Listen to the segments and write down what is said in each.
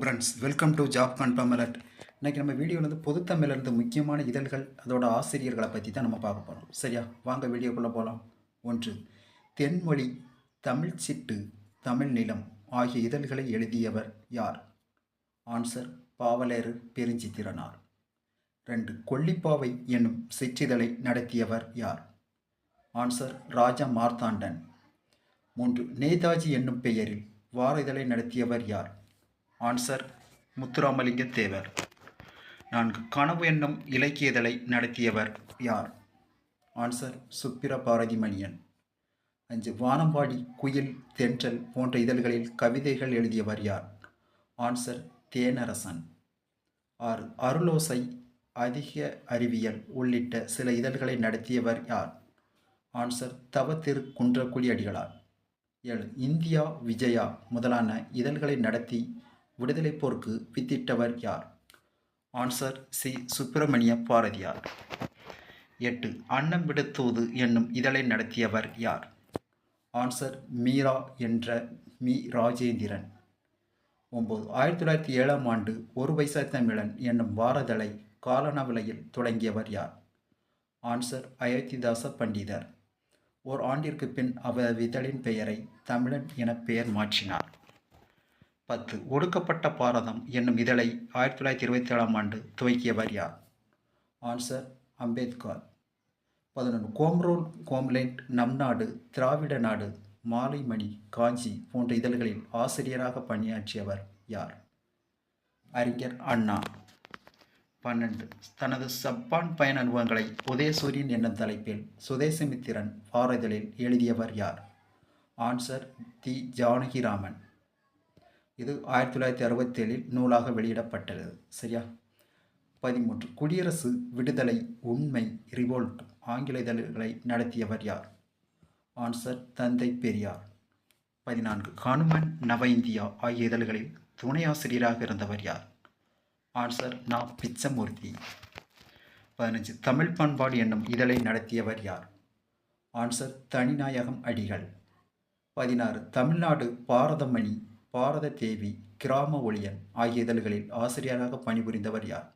Friends welcome to job confirm alert இன்றைக்கி நம்ம வீடியோவில் வந்து பொதுத்தமிழிலிருந்து முக்கியமான இதழ்கள் அதோட ஆசிரியர்களை பற்றி தான் நம்ம பார்க்க போகிறோம் சரியா? வாங்க வீடியோக்குள்ளே போகலாம் ஒன்று தென்மொழி தமிழ் சிட்டு தமிழ் நிலம் ஆகிய இதழ்களை எழுதியவர் யார்? ஆன்சர் பாவலேறு பெருஞ்சித்திரனார். ரெண்டு கொல்லிப்பாவை என்னும் சிற்றிதழை நடத்தியவர் யார்? ஆன்சர் ராஜா மார்த்தாண்டன். மூன்று நேதாஜி என்னும் பெயரில் வார இதழை நடத்தியவர் யார்? ஆன்சர் முத்துராமலிங்க தேவர். நான்கு கனவு என்னும் இலக்கிய இதழை நடத்தியவர் யார்? ஆன்சர் சுப்பிர பாரதி மணியன் அஞ்சு வானம்பாடி குயில் தென்றல் போன்ற இதழ்களில் கவிதைகள் எழுதியவர் யார்? ஆன்சர் தேனரசன். ஆறு அருளோசை அதிக அறிவியல் உள்ளிட்ட சில இதழ்களை நடத்தியவர் யார்? ஆன்சர் தவ திரு குன்றக்குடி அடிகளார். ஏழு இந்தியா விஜயா முதலான இதழ்களை நடத்தி விடுதலைப் போருக்கு வித்திட்டவர் யார்? Answer C. சுப்பிரமணிய பாரதியார். எட்டு. அன்னம் விடுத்தூது என்னும் இதழை நடத்தியவர் யார்? ஆன்சர் மீரா என்ற மீ. ராஜேந்திரன். ஒம்பது. ஆயிரத்தி தொள்ளாயிரத்தி ஏழாம் ஆண்டு ஒரு பைசா தமிழன் என்னும் வாரதழை காலனவிலையில் தொடங்கியவர் யார்? ஆன்சர் அயோத்திதாச பண்டிதர். ஓர் ஆண்டிற்கு பின் அவர் இதழின் பெயரை தமிழன் என பெயர் மாற்றினார். பத்து. ஒடுக்கப்பட்ட பாரதம் என்னும் இதழை ஆயிரத்தி தொள்ளாயிரத்தி இருபத்தி ஏழாம் ஆண்டு துவக்கியவர் யார்? ஆன்சர் அம்பேத்கர். பதினொன்று. கோம்ரோல் கோம்லேண்ட் நம் நாடு திராவிட நாடு மாலைமணி காஞ்சி போன்ற இதழ்களில் ஆசிரியராக பணியாற்றியவர் யார்? அறிஞர் அண்ணா. பன்னெண்டு. தனது சப்பான் பயண அனுபவங்களை உதயசூரியன் என்னும் தலைப்பில் சுதேசமித்திரன் பாரதலில் எழுதியவர் யார்? ஆன்சர் தி. ஜானகிராமன். இது ஆயிரத்தி தொள்ளாயிரத்தி அறுபத்தேழில் நூலாக வெளியிடப்பட்டது. சரியா? பதிமூன்று. குடியரசு விடுதலை உண்மை ரிவோல்ட் ஆங்கில இதழ்களை நடத்தியவர் யார்? ஆன்சர் தந்தை பெரியார். பதினான்கு. ஹனுமன் நவ இந்தியா ஆகிய இதழ்களில் துணை ஆசிரியராக இருந்தவர் யார்? ஆன்சர் நா. பிச்சமூர்த்தி. பதினஞ்சு. தமிழ் பண்பாடு என்னும் இதழை நடத்தியவர் யார்? ஆன்சர் தனிநாயகம் அடிகள். பதினாறு. தமிழ்நாடு பாரதமணி பாரத தேவி கிராம ஒளியன் ஆகிய இதழ்களில் ஆசிரியராக பணிபுரிந்தவர் யார்?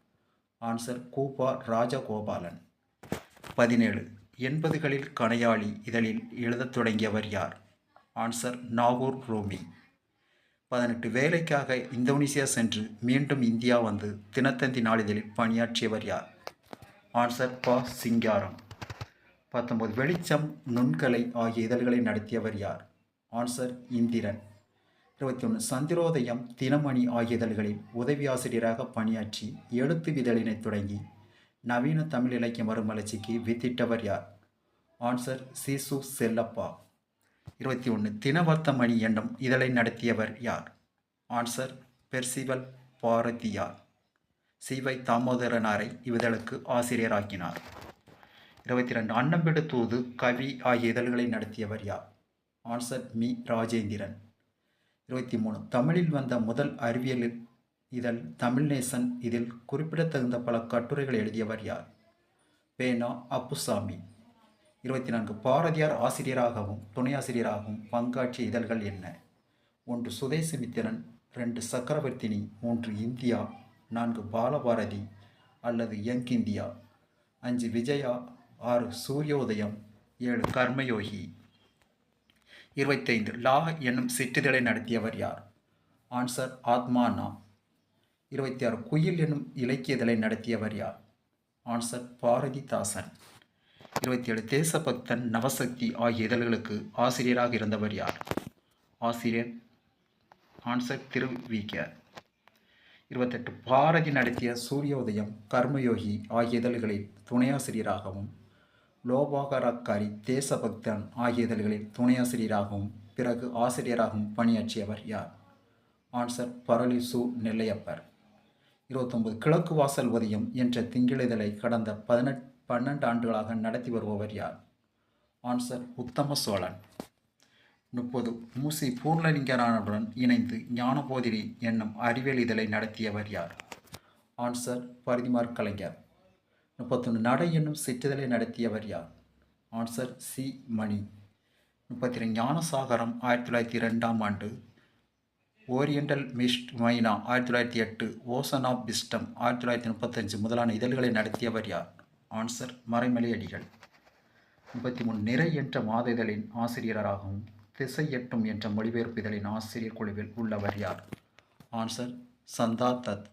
ஆன்சர் கூபா ராஜகோபாலன். பதினேழு. எண்பதுகளில் கணையாளி இதழில் எழுதத் தொடங்கியவர் யார்? ஆன்சர் நாகூர் ரோமி. பதினெட்டு. வேலைக்காக இந்தோனேசியா சென்று மீண்டும் இந்தியா வந்து தினத்தந்தி நாளிதழில் பணியாற்றியவர் யார்? ஆன்சர் ப சிங்காரம். பத்தொன்பது. வெளிச்சம் நுண்கலை ஆகிய இதழ்களை நடத்தியவர் யார்? ஆன்சர் இந்திரன். இருபத்தி ஒன்று சந்திரோதயம் தினமணி ஆகிய இதழ்களில் உதவி ஆசிரியராக பணியாற்றி எழுத்து இதழினை தொடங்கி நவீன தமிழ் இலக்கிய மறுமலர்ச்சிக்கு வித்திட்டவர் யார்? ஆன்சர் சிசு செல்லப்பா. இருபத்தி ஒன்று தினவர்த்தமணி என்னும் இதழை நடத்தியவர் யார்? ஆன்சர் பெர்சிவல் பாரதியார் சிவை தாமோதரனாரை இவ்விதழுக்கு ஆசிரியராக்கினார். இருபத்தி ரெண்டு அன்னம்பெடு தூது கவி ஆகிய இதழ்களை நடத்தியவர் யார்? ஆன்சர் மி. ராஜேந்திரன். இருபத்தி மூணு. தமிழில் வந்த முதல் அறிவியல் இதழ் தமிழ்நேசன் இதில் குறிப்பிடத்தகுந்த பல கட்டுரைகள் எழுதியவர் யார்? பேனா அப்புசாமி. இருபத்தி நான்கு. பாரதியார் ஆசிரியராகவும் துணை ஆசிரியராகவும் பங்காற்றிய இதழ்கள் என்ன? ஒன்று சுதேசமித்திரன். ரெண்டு சக்கரவர்த்தினி. மூன்று இந்தியா. நான்கு பாலபாரதி அல்லது யங் இந்தியா அஞ்சு விஜயா. ஆறு சூரியோதயம். ஏழு கர்மயோகி. இருபத்தைந்து. லா என்னும் சிற்றிதழை நடத்தியவர் யார்? ஆன்சர் ஆத்மானா இருபத்தி ஆறு குயில் என்னும் இலக்கியதழை நடத்தியவர் யார்? ஆன்சர் பாரதிதாசன். இருபத்தி ஏழு தேசபக்தன் நவசக்தி ஆகிய இதழ்களுக்கு ஆசிரியராக இருந்தவர் யார்? ஆசிரியர். Answer Thiru V K. இருபத்தெட்டு. பாரதி நடத்திய சூரியோதயம் கர்மயோகி ஆகிய இதழ்களில் துணையாசிரியராகவும் லோபாகரக்காரி தேசபக்தன் ஆகிய இதழ்களில் துணையாசிரியராகவும் பிறகு ஆசிரியராகவும் பணியாற்றியவர் யார்? ஆன்சர் பரளி சு நெல்லையப்பர். இருபத்தொன்பது கிழக்கு வாசல் உதயம் என்ற திங்களிதழை கடந்த பதினெட் பன்னெண்டு ஆண்டுகளாக நடத்தி வருபவர் யார்? ஆன்சர் உத்தம சோழன். முப்பது மூசி பூர்ணலிங்கனானுடன் இணைந்து ஞானபோதிரி என்னும் அறிவியல் இதழை நடத்தியவர் யார்? ஆன்சர் பரிதிமார் கலைஞர். முப்பத்தொன்று நடை என்னும் சிற்றிதழை நடத்தியவர் யார்? Answer C Mani. முப்பத்தி ரெண்டு ஞானசாகரம் ஆயிரத்தி தொள்ளாயிரத்தி ரெண்டாம் ஆண்டு. ஓரியண்டல் மிஸ்ட் மைனா ஆயிரத்தி தொள்ளாயிரத்தி எட்டு. ஓசன் ஆஃப் பிஸ்டம் ஆயிரத்தி தொள்ளாயிரத்தி முப்பத்தஞ்சு. முதலான இதழ்களை நடத்தியவர் யார்? ஆன்சர் மறைமலை அடிகள் முப்பத்தி மூணு நிறை என்ற மாத இதழின் ஆசிரியராகவும் திசை எட்டும் என்ற மொழிபெயர்ப்பு இதழின் ஆசிரியர் குழுவில் உள்ளவர் யார்? ஆன்சர் சந்தா தத்.